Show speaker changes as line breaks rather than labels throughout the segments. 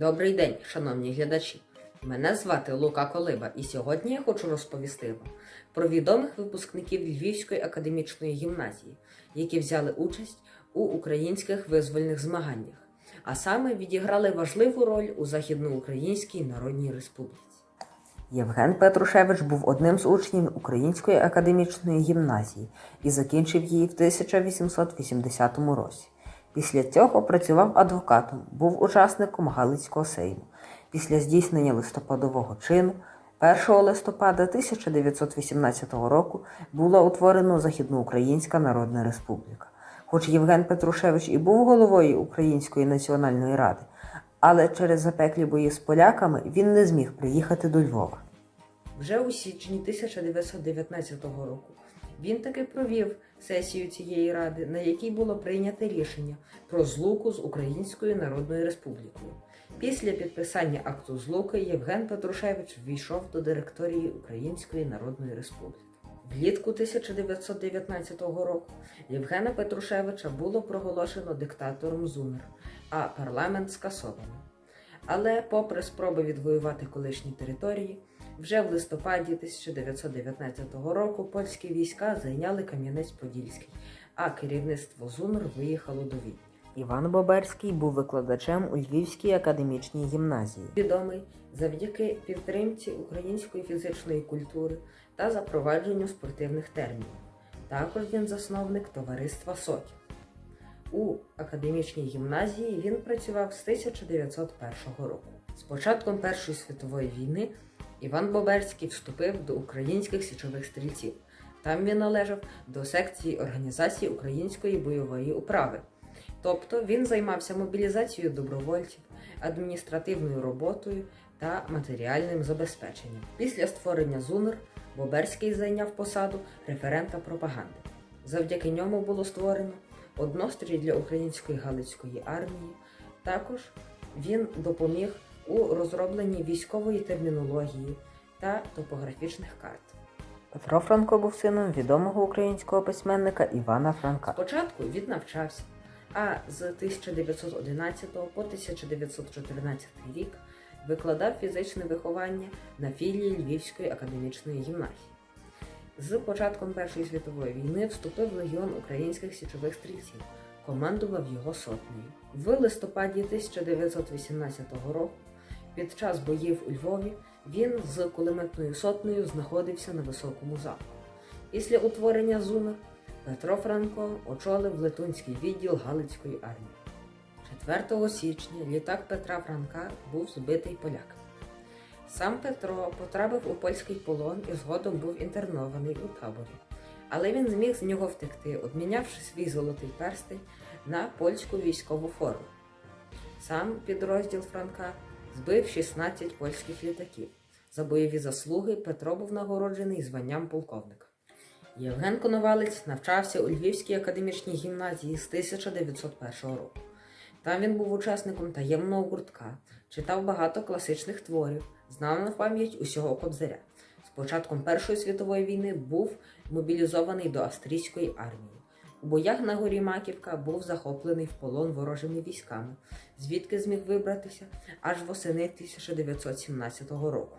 Добрий день, шановні глядачі. Мене звати Лука Колиба, і сьогодні я хочу розповісти вам про відомих випускників Львівської академічної гімназії, які взяли участь у українських визвольних змаганнях, а саме відіграли важливу роль у Західноукраїнській Народній Республіці. Євген Петрушевич був одним з учнів Української академічної гімназії і закінчив її в 1880 році. Після цього працював адвокатом, був учасником Галицького сейму. Після здійснення листопадового чину 1 листопада 1918 року була утворена Західноукраїнська Народна Республіка. Хоч Євген Петрушевич і був головою Української національної ради, але через запеклі бої з поляками він не зміг приїхати до Львова. Вже у січні 1919 року він таки провів сесію цієї ради, на якій було прийнято рішення про злуку з Українською Народною Республікою. Після підписання акту злуки Євген Петрушевич ввійшов до директорії Української Народної Республіки. Влітку 1919 року Євгена Петрушевича було проголошено диктатором ЗУНР, а парламент скасовано. Але, попри спроби відвоювати колишні території, вже в листопаді 1919 року польські війська зайняли Кам'янець-Подільський, а керівництво ЗУНР виїхало до Відня. Іван Боберський був викладачем у Львівській академічній гімназії. Відомий завдяки підтримці української фізичної культури та запровадженню спортивних термінів. Також він засновник товариства Сокіл. У академічній гімназії він працював з 1901 року. З початком Першої світової війни Іван Боберський вступив до українських січових стрільців. Там він належав до секції організації української бойової управи. Тобто він займався мобілізацією добровольців, адміністративною роботою та матеріальним забезпеченням. Після створення ЗУНР Боберський зайняв посаду референта пропаганди. Завдяки ньому було створено однострій для української галицької армії. Також він допоміг у розробленні військової термінології та топографічних карт. Петро Франко був сином відомого українського письменника Івана Франка. Спочатку він навчався, а з 1911 по 1914 рік викладав фізичне виховання на філії Львівської академічної гімназії. З початком Першої світової війни вступив в легіон українських січових стрільців, командував його сотнею. В листопаді 1918 року, під час боїв у Львові, він з кулеметною сотнею знаходився на високому замку. Після утворення ЗУНР Петро Франко очолив Летунський відділ Галицької армії. 4 січня літак Петра Франка був збитий поляками. Сам Петро потрапив у польський полон і згодом був інтернований у таборі. Але він зміг з нього втекти, обмінявши свій золотий перстень на польську військову форму. Сам підрозділ Франка збив 16 польських літаків. За бойові заслуги Петро був нагороджений званням полковника. Євген Коновалець навчався у Львівській академічній гімназії з 1901 року. Там він був учасником таємного гуртка, читав багато класичних творів, знав на пам'ять усього кобзаря. З початком Першої світової війни був мобілізований до австрійської армії. У боях на горі Маківка був захоплений в полон ворожими військами, звідки зміг вибратися аж восени 1917 року.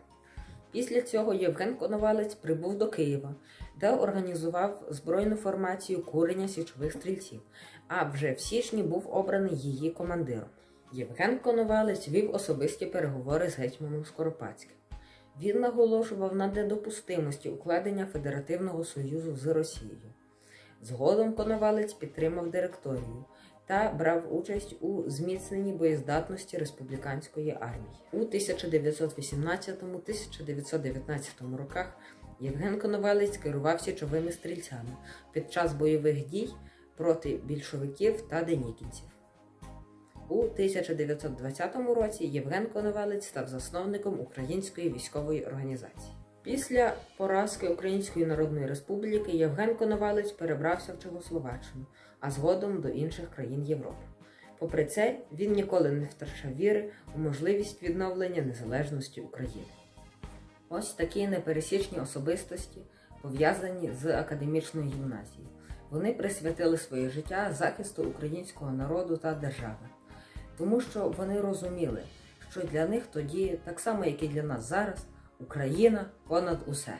Після цього Євген Коновалець прибув до Києва, де організував збройну формацію курення січових стрільців, а вже в січні був обраний її командиром. Євген Коновалець вів особисті переговори з гетьманом Скоропадським. Він наголошував на недопустимості укладення Федеративного союзу з Росією. Згодом Коновалець підтримав директорію та брав участь у зміцненні боєздатності республіканської армії. У 1918-1919 роках Євген Коновалець керував січовими стрільцями під час бойових дій проти більшовиків та денікінців. У 1920 році Євген Коновалець став засновником Української військової організації. Після поразки Української Народної Республіки Євген Коновалець перебрався в Чехословаччину, а згодом до інших країн Європи. Попри це, він ніколи не втрачав віри у можливість відновлення незалежності України. Ось такі непересічні особистості пов'язані з академічною гімназією. Вони присвятили своє життя захисту українського народу та держави, тому що вони розуміли, що для них тоді, так само як і для нас зараз, Україна понад усе.